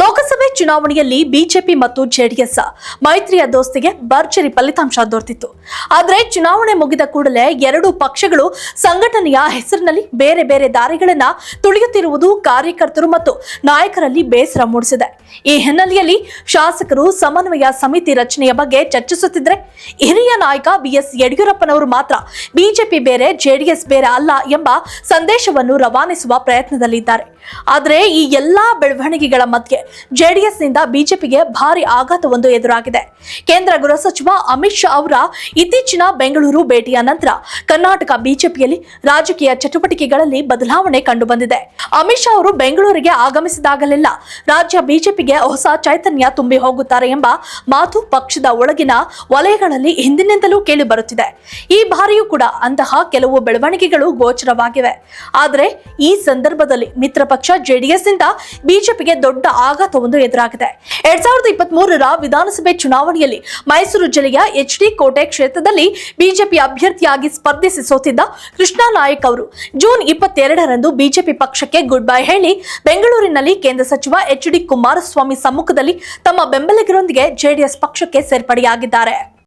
ലോക ಚುನಾವಣೆಯಲ್ಲಿ ಬಿಜೆಪಿ ಮತ್ತು ಜೆಡಿಎಸ್ ಮೈತ್ರಿಯ ದೋಸ್ತಿಗೆ ಭರ್ಜರಿ ಫಲಿತಾಂಶ ದೊರೆತಿತ್ತು. ಆದರೆ ಚುನಾವಣೆ ಮುಗಿದ ಕೂಡಲೇ ಎರಡೂ ಪಕ್ಷಗಳು ಸಂಘಟನೆಯ ಹೆಸರಿನಲ್ಲಿ ಬೇರೆ ಬೇರೆ ದಾರಿಗಳನ್ನ ತುಳಿಯುತ್ತಿರುವುದು ಕಾರ್ಯಕರ್ತರು ಮತ್ತು ನಾಯಕರಲ್ಲಿ ಬೇಸರ ಮೂಡಿಸಿದೆ. ಈ ಹಿನ್ನೆಲೆಯಲ್ಲಿ ಶಾಸಕರು ಸಮನ್ವಯ ಸಮಿತಿ ರಚನೆಯ ಬಗ್ಗೆ ಚರ್ಚಿಸುತ್ತಿದ್ರೆ ಹಿರಿಯ ನಾಯಕ ಬಿಎಸ್ ಯಡಿಯೂರಪ್ಪನವರು ಮಾತ್ರ ಬಿಜೆಪಿ ಬೇರೆ, ಜೆಡಿಎಸ್ ಬೇರೆ ಅಲ್ಲ ಎಂಬ ಸಂದೇಶವನ್ನು ರವಾನಿಸುವ ಪ್ರಯತ್ನದಲ್ಲಿದ್ದಾರೆ. ಆದರೆ ಈ ಎಲ್ಲಾ ಬೆಳವಣಿಗೆಗಳ ಮಧ್ಯೆ ಜೆಡಿಎಸ್ ನಿಂದ ಬಿಜೆಪಿಗೆ ಭಾರಿ ಆಘಾತವೊಂದು ಎದುರಾಗಿದೆ. ಕೇಂದ್ರ ಗೃಹ ಸಚಿವ ಅಮಿತ್ ಶಾ ಅವರ ಇತ್ತೀಚಿನ ಬೆಂಗಳೂರು ಭೇಟಿಯ ನಂತರ ಕರ್ನಾಟಕ ಬಿಜೆಪಿಯಲ್ಲಿ ರಾಜಕೀಯ ಚಟುವಟಿಕೆಗಳಲ್ಲಿ ಬದಲಾವಣೆ ಕಂಡುಬಂದಿದೆ. ಅಮಿತ್ ಶಾ ಅವರು ಬೆಂಗಳೂರಿಗೆ ಆಗಮಿಸಿದಾಗಲೆಲ್ಲ ರಾಜ್ಯ ಬಿಜೆಪಿಗೆ ಹೊಸ ಚೈತನ್ಯ ತುಂಬಿ ಹೋಗುತ್ತಾರೆ ಎಂಬ ಮಾತು ಪಕ್ಷದ ಒಳಗಿನ ವಲಯಗಳಲ್ಲಿ ಹಿಂದಿನಿಂದಲೂ ಕೇಳಿಬರುತ್ತಿದೆ ಈ ಬಾರಿಯೂ ಕೂಡ ಅಂತಹ ಕೆಲವು ಬೆಳವಣಿಗೆಗಳು ಗೋಚರವಾಗಿವೆ. ಆದರೆ ಈ ಸಂದರ್ಭದಲ್ಲಿ ಮಿತ್ರ ಪಕ್ಷ ಜೆಡಿಎಸ್ನಿಂದ ಬಿಜೆಪಿಗೆ ದೊಡ್ಡ ಆಘಾತವೊಂದು ಎದುರಾಗಿದೆ. ಎರಡ್ ಸಾವಿರದ ಇಪ್ಪತ್ತ್ ಮೂರರ ವಿಧಾನಸಭೆ ಚುನಾವಣೆಯಲ್ಲಿ ಮೈಸೂರು ಜಿಲ್ಲೆಯ ಎಚ್ ಡಿ ಕೋಟೆ ಕ್ಷೇತ್ರದಲ್ಲಿ ಬಿಜೆಪಿ ಅಭ್ಯರ್ಥಿಯಾಗಿ ಸ್ಪರ್ಧಿಸಿ ಸೋತಿದ್ದ ಕೃಷ್ಣಾ ನಾಯಕ್ ಅವರು ಜೂನ್ ಇಪ್ಪತ್ತೆರಡರಂದು ಬಿಜೆಪಿ ಪಕ್ಷಕ್ಕೆ ಗುಡ್ ಬೈ ಹೇಳಿ ಬೆಂಗಳೂರಿನಲ್ಲಿ ಕೇಂದ್ರ ಸಚಿವ ಎಚ್ ಡಿ ಕುಮಾರಸ್ವಾಮಿ ಸಮ್ಮುಖದಲ್ಲಿ ತಮ್ಮ ಬೆಂಬಲಿಗರೊಂದಿಗೆ ಜೆಡಿಎಸ್ ಪಕ್ಷಕ್ಕೆ ಸೇರ್ಪಡೆಯಾಗಿದ್ದಾರೆ.